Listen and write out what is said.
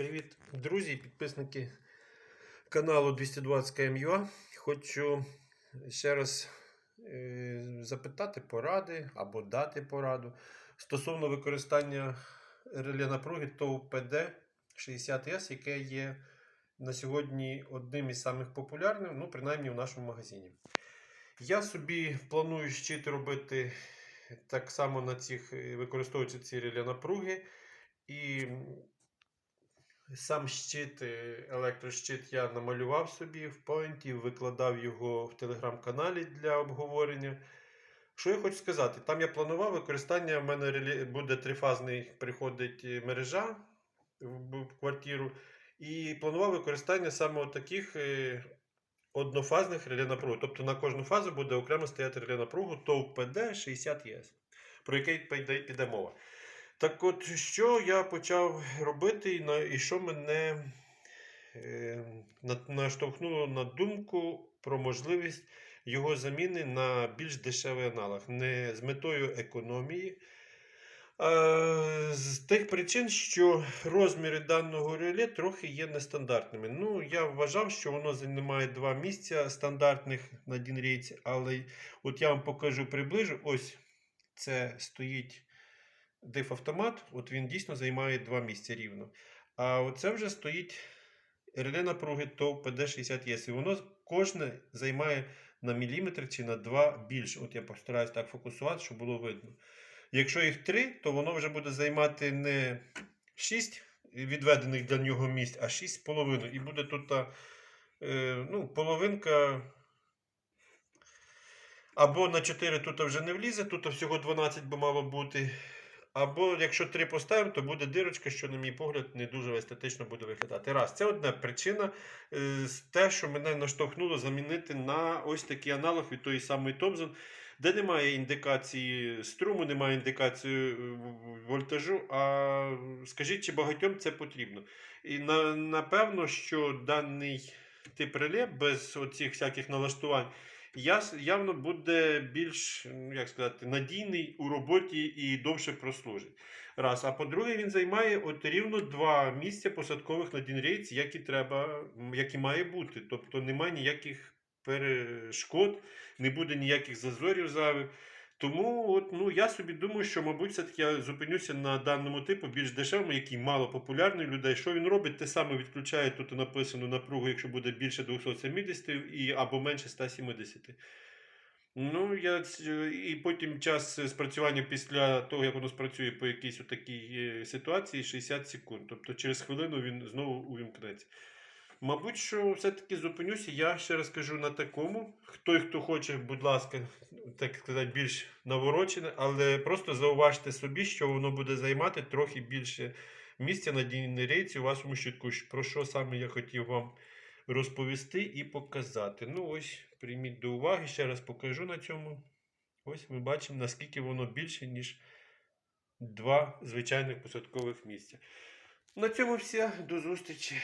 Привіт, друзі, і підписники каналу 220 КМЮА. Хочу ще раз е, запитати поради або дати пораду стосовно використання реле напруги ТОВ ПД 60С, яке є на сьогодні одним із самих популярних, ну, принаймні в нашому магазині. Я собі планую щит робити так само на цих, е, використовуючи ці реле напруги. І Сам щит, е, електрощит я намалював собі в поінті, викладав його в телеграм-каналі для обговорення. Що я хочу сказати? Там я планував використання, в мене буде трифазний, приходить е, мережа в квартиру. І планував використання саме таких однофазних реле напруг. Тобто на кожну фазу буде окремо стояти реле напругу ТОВ ПД 60С, про який піде мова. Так от, що я почав робити, і що мене е, наштовхнуло на думку про можливість його заміни на більш дешевий аналог. Не з метою економії, з тих причин, що розміри даного реле трохи є нестандартними. Ну, я вважав, що воно займає два місця стандартних на Дінрейці, але от я вам покажу приближу. Ось це стоїть диф-автомат, от він дійсно займає два місця рівно. А оце вже стоїть реле напруги ТОВ ПД-60С. І воно кожне займає на міліметр чи на два більше. От я постараюсь так фокусувати, щоб було видно. Якщо їх три, то воно вже буде займати не 6 відведених для нього місць, а 6,5. І буде тут та, е, ну, половинка. Або на 4 тут вже не влізе, тут всього 12 би мало бути. Або якщо 3 поставимо, то буде дирочка, що, на мій погляд, не дуже естетично буде виглядати. Раз, це одна причина, е, те, що мене наштовхнуло замінити на ось такий аналог від тої самої Thomson, де немає індикації струму, немає індикації е, в- волтажу. А скажіть, чи багатьом це потрібно? І на, напевно, що даний тип реле без оцих всяких налаштувань явно буде більш, ну, як сказати, надійний у роботі і довше прослужить. Раз. А по-друге, він займає от рівно два місця посадкових на Дінрейці, які треба, м, як має бути. Тобто немає ніяких перешкод, не буде ніяких зазорів зайвих. Тому от, ну, я собі думаю, що, мабуть, все-таки я зупинюся на даному типу більш дешевому, який мало популярний людей. Що він робить? Те саме відключає тут написано напругу, якщо буде більше 270 і, або менше 170. Ну, я, і потім час спрацювання після того, як воно спрацює по якійсь такій е, ситуації 60 секунд. Тобто через хвилину він знову увімкнеться. Мабуть, що все-таки зупинюся. Я ще раз кажу на такому. Хто хто хоче, будь ласка, так сказати, більш наворочене, але просто зауважте собі, що воно буде займати трохи більше місця на дійній рейці у вашому щитку. Про що саме я хотів вам розповісти і показати. Ну, ось, прийміть до уваги, ще раз покажу на цьому. Ось ми бачимо, наскільки воно більше, ніж два звичайних посадкових місця. На цьому все. До зустрічі.